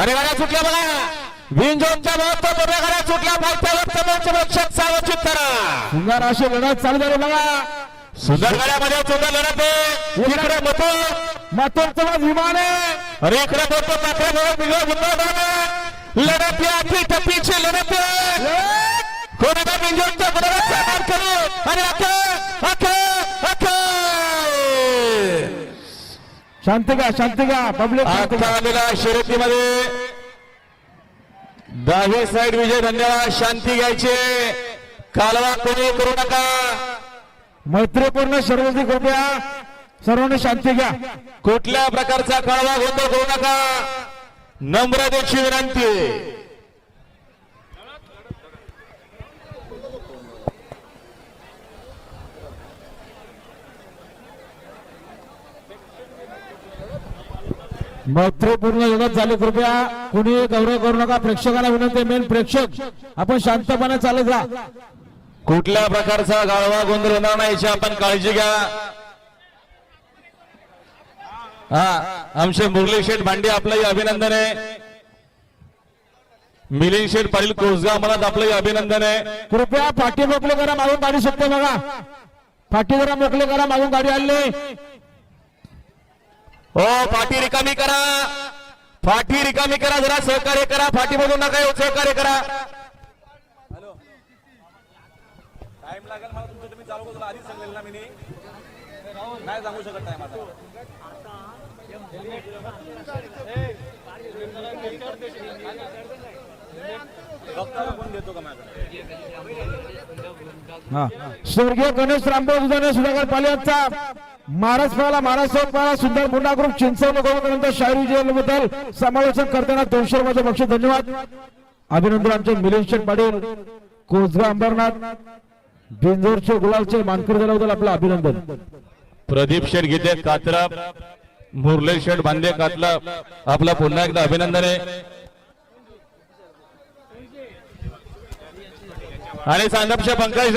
अरे गाड्या सुटल्या बघा. विंजोनच्या महत्त्व उभ्या गाड्या सुटल्या रक्षक सावचित करा. सुंदर अशी लढत चालू झाली बघा. सुंदर गाड्यामध्ये सुंदर लढत आहे. इकडे मतो मातोरचं विमान आहे. अरे इकडे मतो पात्र बिघड लढत या टपीची लढत कोणाला विंजोनच्या मार करू आणि अखे शांती घ्या शांती घ्या पब्लिक घ्या. आलेला शर्यतीमध्ये दहावी साईड विजय धन्यवाद शांती घ्यायचे. कालवा कोणी करू नका. मैत्रीपूर्ण शर्यती कृपया सर्वांनी शांती घ्या. कुठल्या प्रकारचा कालवा गोंधळ करू नका. नम्रतेची विनंती. मैत्रीपूर्ण लढत झाली कृपया कुणी गौरव करू नका. प्रेक्षकांना विनंती मेन प्रेक्षक आपण शांतपणे चालत जा. कुठल्या प्रकारचा गाळवा गोंधळ होणार नाही याची आपण काळजी घ्या. हा आमचे मुरली शेठ भांडे आपलंही अभिनंदन आहे. मिलिंद शेठ पाटील कोसगाव मनात आपलंही अभिनंदन आहे. कृपया फाटी मोकळे करा मागून गाडी शकते बघा. फाटी जरा मोकळे करा मागून गाडी आणली. हो फाटी रिकामी करा. फाटी रिकामी करा जरा सहकार्य करा. फाटी मधून नका येऊ सहकार्य करा. टाइम लागेल मला तुमचं तुम्ही चालू करा आधीच सांगेल ना मी नाही सांगू शकत नाही कोण देतो का. स्वर्गीय गणेश रामभाऊ सुधाकर पालियांचा. महाराज महाराष्ट्राला महाराज सुंदर मुंडा ग्रुप चिंचवली गोविंदानंतर शाहिरी समालोचन करताना दोनशे रुपयाचे बक्षीस. धन्यवाद. अभिनंदन आमचे मिलिंद शेठ पाटील कोसगाव अंबरनाथ बिंजोरचे गुलालचे मानकर झाल्याबद्दल आपलं अभिनंदन. प्रदीप शेठ गीते कात्रा मुरली शेठ बांधे कातला आपला पुन्हा एकदा अभिनंदन आहे. आणि सांगपच्या पंकज